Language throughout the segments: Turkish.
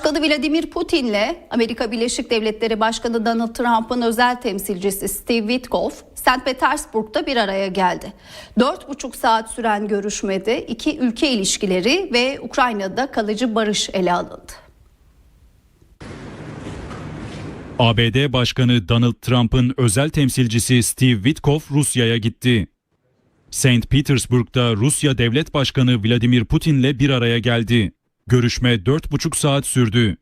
Başkanı Vladimir Putin'le Amerika Birleşik Devletleri Başkanı Donald Trump'ın özel temsilcisi Steve Witkoff, St. Petersburg'da bir araya geldi. Dört buçuk saat süren görüşmede iki ülke ilişkileri ve Ukrayna'da kalıcı barış ele alındı. ABD Başkanı Donald Trump'ın özel temsilcisi Steve Witkoff Rusya'ya gitti. St. Petersburg'da Rusya Devlet Başkanı Vladimir Putin'le bir araya geldi. Görüşme 4,5 saat sürdü.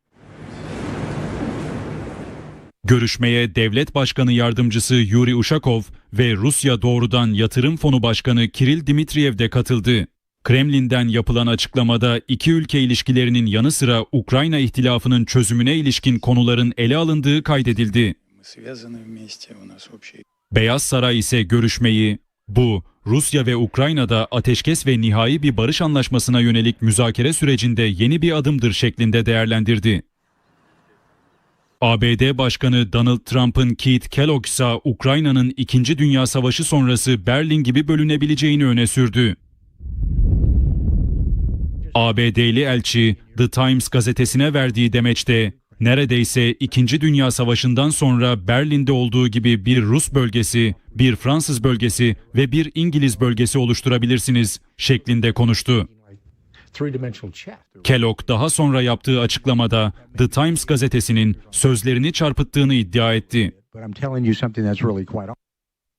Görüşmeye Devlet Başkanı Yardımcısı Yuri Ushakov ve Rusya Doğrudan Yatırım Fonu Başkanı Kiril Dmitriyev de katıldı. Kremlin'den yapılan açıklamada iki ülke ilişkilerinin yanı sıra Ukrayna ihtilafının çözümüne ilişkin konuların ele alındığı kaydedildi. Beyaz Saray ise görüşmeyi bu Rusya ve Ukrayna'da ateşkes ve nihai bir barış anlaşmasına yönelik müzakere sürecinde yeni bir adımdır şeklinde değerlendirdi. ABD Başkanı Donald Trump'ın Keith Kellogg ise Ukrayna'nın 2. Dünya Savaşı sonrası Berlin gibi bölünebileceğini öne sürdü. ABD'li elçi The Times gazetesine verdiği demeçte neredeyse 2. Dünya Savaşı'ndan sonra Berlin'de olduğu gibi bir Rus bölgesi, bir Fransız bölgesi ve bir İngiliz bölgesi oluşturabilirsiniz şeklinde konuştu. Kellogg daha sonra yaptığı açıklamada The Times gazetesinin sözlerini çarpıttığını iddia etti.